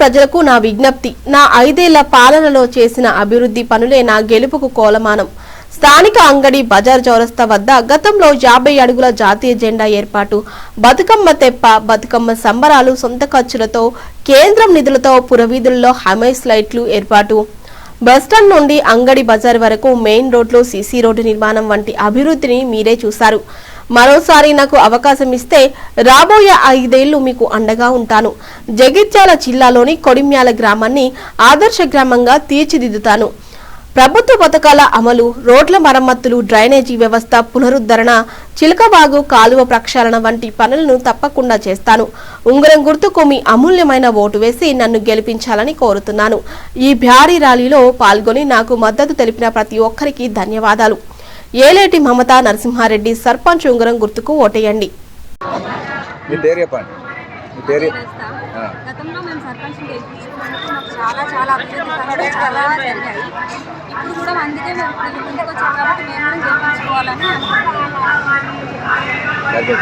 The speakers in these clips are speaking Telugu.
ప్రజలకు నా విజ్ఞప్తి. నా ఐదేళ్ళ పాలనలో చేసిన అభివృద్ధి పనులే నా గెలుపుకు కోలమానం. స్థానిక అంగడి బజార్ చౌరస్తా వద్ద గతంలో యాభై అడుగుల జాతీయ జెండా ఏర్పాటు. బతుకమ్మ తెప్ప బతుకమ్మ సంబరాలు సొంత ఖర్చులతో కేంద్రం నిధులతో పురవీధుల్లో హమైస్ లైట్లు ఏర్పాటు. బస్టాండ్ నుండి అంగడి బజార్ వరకు మెయిన్ రోడ్లో సీసీ రోడ్డు నిర్మాణం వంటి అభివృద్ధిని మీరే చూశారు. మరోసారి నాకు అవకాశం ఇస్తే రాబోయే ఐదేళ్ళు మీకు అండగా ఉంటాను. జగిత్యాల జిల్లాలోని కొడిమ్యాల గ్రామాన్ని ఆదర్శ గ్రామంగా తీర్చిదిద్దుతాను. ప్రభుత్వ పథకాల అమలు రోడ్ల మరమ్మతులు డ్రైనేజీ వ్యవస్థ పునరుద్ధరణ చిలకవాగు కాలువ ప్రక్షాళన వంటి పనులను తప్పకుండా చేస్తాను. ఉంగరం గుర్తుకు మీ అమూల్యమైన ఓటు వేసి నన్ను గెలిపించాలని కోరుతున్నాను. ఈ భారీ ర్యాలీలో పాల్గొని నాకు మద్దతు తెలిపిన ప్రతి ఒక్కరికి ధన్యవాదాలు. ఏలేటి మమతా నరసింహారెడ్డి సర్పంచ్ ఉంగరం గుర్తుకు ఓటేయండి మీ పేరు చెప్పండి మీ పేరు చేస్తా. ఆ. గతంలో మేము సర్పంచ్ గెలిపించుకున్నందుకు మాకు చాలా చాలా అభివృద్ధి పనులు చాలా జరిగాయి ఇప్పుడు కూడా అందుకే మేము ఇప్పుడు ముందుకు వచ్చాం కాబట్టి మేము కూడా గెలిపించుకోవాలని అనుకుంటున్నాం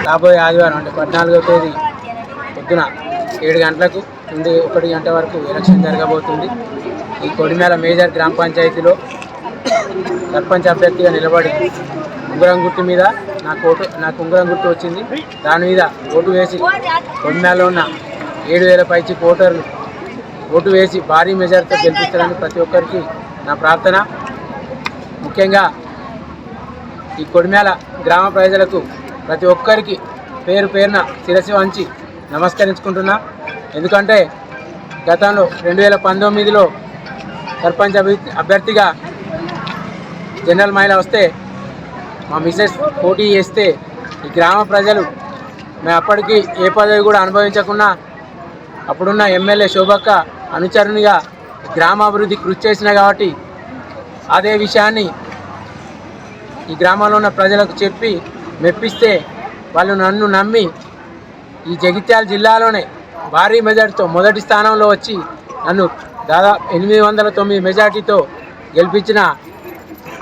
రాబోయే ఆదివారం అంటే పద్నాలుగో తేదీ పొద్దున ఏడు గంటలకు నుండి ఒకటి గంట వరకు ఎలక్షన్ జరగబోతుంది ఈ కొడిమేల మేజర్ గ్రామ పంచాయతీలో సర్పంచ్ అభ్యర్థిగా నిలబడి ఉంగరం గుర్తు మీద నాకు ఓటు నాకు ఉంగరం గుర్తు వచ్చింది. దాని మీద ఓటు వేసి కొడిమేలలో ఉన్న ఏడు వేల పైచి ఓటర్లు ఓటు వేసి భారీ మెజార్టీతో గెలిపిస్తారని ప్రతి ఒక్కరికి నా ప్రార్థన. ముఖ్యంగా ఈ కొడిమేల గ్రామ ప్రజలకు ప్రతి ఒక్కరికి పేరు పేరున శిరసి వంచి నమస్కరించుకుంటున్నా. ఎందుకంటే గతంలో రెండు వేల పంతొమ్మిదిలో సర్పంచ్ అభి అభ్యర్థిగా జనరల్ మహిళ వస్తే మా మిసెస్ పోటీ చేస్తే ఈ గ్రామ ప్రజలు మేము అప్పటికి ఏ పదవి కూడా అనుభవించకుండా అప్పుడున్న ఎమ్మెల్యే శోభక్క అనుచరునిగా గ్రామాభివృద్ధి కృషి చేసిన కాబట్టి అదే విషయాన్ని ఈ గ్రామంలో ఉన్న ప్రజలకు చెప్పి మెప్పిస్తే వాళ్ళు నన్ను నమ్మి ఈ జగిత్యాల జిల్లాలోనే భారీ మెజార్టీతో మొదటి స్థానంలో వచ్చి నన్ను దాదాపు ఎనిమిది వందల తొమ్మిది మెజార్టీతో గెలిపించిన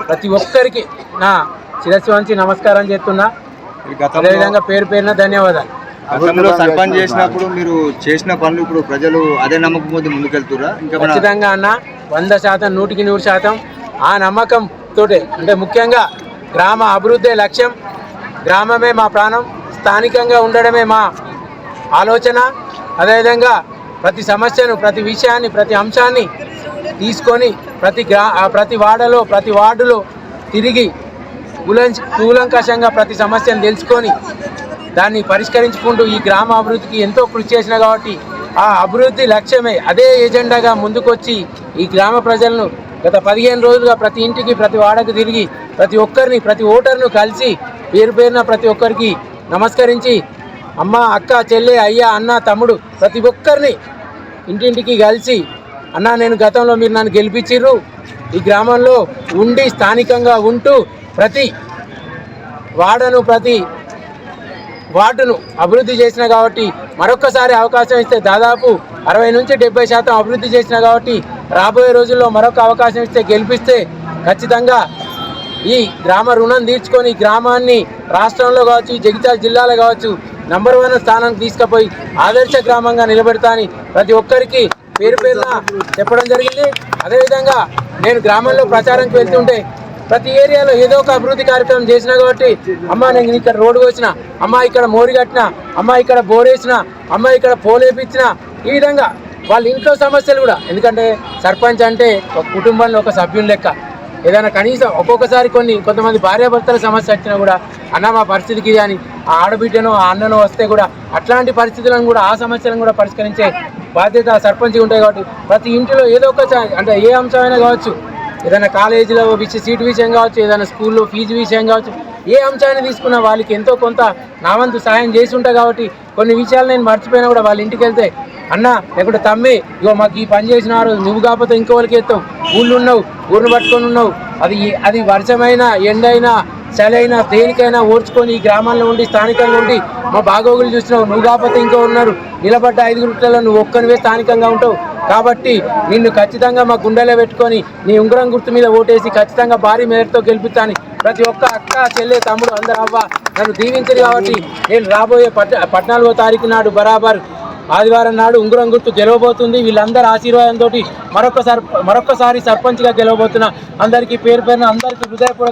ప్రతి ఒక్కరికి నా శిరస్సు నమస్కారం చేస్తున్నా. అదేవిధంగా పేరు పేరున ధన్యవాదాలు. గతంలో సర్పంచ్ చేసినప్పుడు మీరు చేసిన పనులు ఇప్పుడు ప్రజలు అదే నమ్మకం ముందుకెళ్తురా ఇంకా ఖచ్చితంగా అన్న వంద శాతం నూటికి నూరు శాతం ఆ నమ్మకం తోటే. అంటే ముఖ్యంగా గ్రామ అభివృద్ధి లక్ష్యం గ్రామమే మా ప్రాణం స్థానికంగా ఉండడమే మా ఆలోచన. అదేవిధంగా ప్రతి సమస్యను ప్రతి విషయాన్ని ప్రతి అంశాన్ని తీసుకొని ప్రతి గ్రా ప్రతి వాడలో ప్రతి వార్డులో తిరిగి కూలం కూలంకషంగా ప్రతి సమస్యను తెలుసుకొని దాన్ని పరిష్కరించుకుంటూ ఈ గ్రామ అభివృద్ధికి ఎంతో కృషి చేసిన కాబట్టి ఆ అభివృద్ధి లక్ష్యమే అదే ఎజెండాగా ముందుకొచ్చి ఈ గ్రామ ప్రజలను గత పదిహేను రోజులుగా ప్రతి ఇంటికి ప్రతి వాడకు తిరిగి ప్రతి ఒక్కరిని ప్రతి ఓటర్ను కలిసి పేరు పేరున ప్రతి ఒక్కరికి నమస్కరించి అమ్మ అక్క చెల్లె అయ్య అన్న తమ్ముడు ప్రతి ఒక్కరిని ఇంటింటికి కలిసి అన్న నేను గతంలో మీరు నన్ను గెలిపించిర్రు. ఈ గ్రామంలో ఉండి స్థానికంగా ఉంటూ ప్రతి వాడను ప్రతి వార్డును అభివృద్ధి చేసిన కాబట్టి మరొకసారి అవకాశం ఇస్తే దాదాపు అరవై నుంచి డెబ్బై శాతం అభివృద్ధి చేసిన కాబట్టి రాబోయే రోజుల్లో మరొక అవకాశం ఇస్తే గెలిపిస్తే ఖచ్చితంగా ఈ గ్రామ రుణం తీర్చుకొని గ్రామాన్ని రాష్ట్రంలో కావచ్చు జగిత్యాల జిల్లాలో కావచ్చు నంబర్ వన్ స్థానానికి తీసుకుపోయి ఆదర్శ గ్రామంగా నిలబెడతా ప్రతి ఒక్కరికి పేరు పేరున చెప్పడం జరిగింది. అదేవిధంగా నేను గ్రామంలో ప్రచారంకి వెళ్తుంటే ప్రతి ఏరియాలో ఏదో ఒక అభివృద్ధి కార్యక్రమం చేసినా కాబట్టి అమ్మ నేను ఇక్కడ రోడ్డు వచ్చిన అమ్మ ఇక్కడ మోరి కట్టిన అమ్మ ఇక్కడ బోరేసిన అమ్మ ఇక్కడ పోలేపించిన ఈ విధంగా వాళ్ళ ఇంట్లో సమస్యలు కూడా. ఎందుకంటే సర్పంచ్ అంటే ఒక కుటుంబంలో ఒక సభ్యుని లెక్క. ఏదైనా కనీసం ఒక్కొక్కసారి కొన్ని కొంతమంది భార్యాభర్తల సమస్య వచ్చినా కూడా అన్న మా పరిస్థితికి కానీ ఆ ఆడబిడ్డనో ఆ అన్ననో వస్తే కూడా అట్లాంటి పరిస్థితులను కూడా ఆ సమస్యలను కూడా పరిష్కరించే బాధ్యత ఆ ఉంటాయి కాబట్టి ప్రతి ఇంటిలో ఏదో ఒక చ- అంటే ఏ అంశమైనా కావచ్చు. ఏదైనా కాలేజీలో ఇచ్చే సీటు విషయం కావచ్చు ఏదైనా స్కూల్లో ఫీజు విషయం కావచ్చు ఏ అంశాన్ని తీసుకున్నా వాళ్ళకి ఎంతో కొంత నా వంతు సహాయం చేసి ఉంటా కాబట్టి కొన్ని విషయాలు నేను మర్చిపోయినా కూడా వాళ్ళ ఇంటికి వెళ్తే అన్న లేకుంటే తమ్మి ఇగో మాకు ఈ పని చేసిన ఆ రోజు నువ్వు కాకపోతే ఇంకోవరికి ఎత్తావు ఊళ్ళు ఉన్నావు ఊరిని పట్టుకొని ఉన్నావు అది అది వర్షమైనా ఎండైనా సెలైనా దేనికైనా ఓడ్చుకొని ఈ గ్రామాల్లో ఉండి స్థానికంగా ఉండి మా బాగోగులు చూసినావు నువ్వు కాకపోతే ఇంకో ఉన్నారు. నిలబడ్డ ఐదుగురిలో నువ్వు ఒక్కనివే స్థానికంగా ఉంటావు. కాబట్టి నిన్ను ఖచ్చితంగా మా గుండెలో పెట్టుకొని నీ ఉంగరం గుర్తు మీద ఓటేసి ఖచ్చితంగా భారీ మేరతో గెలిపిస్తాను ప్రతి ఒక్క అక్క చెల్లె తమ్ముడు అందరు అవ్వ నన్ను దీవించరు కాబట్టి నేను రాబోయే పట్ పద్నాలుగో తారీఖు నాడు బరాబర్ ఆదివారం నాడు ఉంగురం గుర్తు గెలవబోతుంది. వీళ్ళందరి ఆశీర్వాదంతో మరొకసారి మరొకసారి సర్పంచ్గా గెలవబోతున్నా అందరికీ పేరు పేరున అందరికీ హృదయపూర్వక